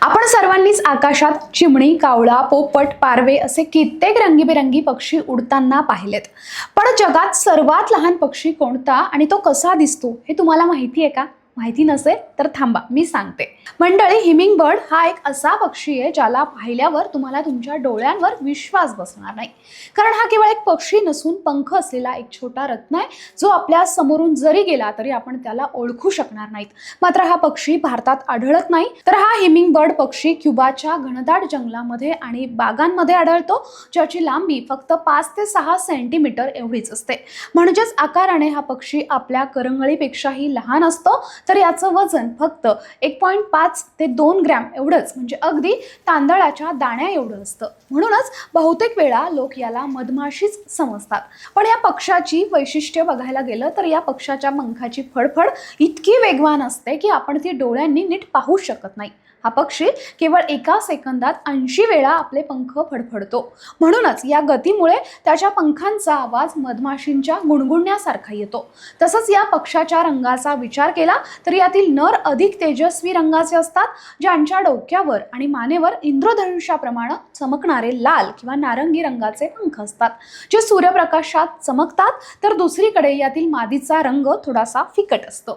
आपण सर्वांनीच आकाशात चिमणी कावळा पोपट पारवे असे कित्येक रंगीबेरंगी पक्षी उडताना पाहिलेत. पण जगात सर्वात लहान पक्षी कोणता आणि तो कसा दिसतो हे तुम्हाला माहिती आहे का? माहिती नसेल तर थांबा मी सांगते. मंडळी हिमिंगबर्ड हा एक असा पक्षी आहे ज्याला पाहिल्यावर तुम्हाला तुमच्या डोळ्यांवर विश्वास बसणार नाही. कारण हा केवळ एक पक्षी नसून पंख असलेला एक छोटा रत्न आहे जो आपल्या समोरून जरी गेला तरी आपण त्याला ओळखू शकणार नाहीत. मात्र हा पक्षी भारतात आढळत नाही. तर हा हिमिंगबर्ड पक्षी क्युबाच्या घनदाट जंगलामध्ये आणि बागांमध्ये आढळतो ज्याची लांबी फक्त पाच ते सहा सेंटीमीटर एवढीच असते. म्हणजेच आकाराने हा पक्षी आपल्या करंगळीपेक्षाही लहान असतो तर याचं वजन फक्त एक पॉईंट पाच ते दोन ग्रॅम एवढंच म्हणजे अगदी तांदळाच्या दाण्या एवढं असतं. म्हणूनच बहुतेक वेळा लोक याला मधमाशीच समजतात. पण या पक्षाची वैशिष्ट्य बघायला गेलं तर या पक्षाच्या पंखाची फडफड इतकी वेगवान असते की आपण ती डोळ्यांनी नीट पाहू शकत नाही. हा पक्षी केवळ एका सेकंदात ऐंशी वेळा आपले पंख फडफडतो. म्हणूनच या गतीमुळे त्याच्या पंखांचा आवाज मधमाशींच्या गुणगुणण्यासारखा येतो. तसंच या पक्षाच्या रंगाचा विचार केला तर यातील नर अधिक तेजस्वी रंगाचे असतात ज्यांच्या डोक्यावर आणि मानेवर इंद्रधनुष्याप्रमाणे चमकणारे लाल किंवा नारंगी रंगाचे पंख असतात. जे सूर्यप्रकाशात चमकतात तर दुसरीकडे यातील मादीचा रंग थोडासा फिकट असतो.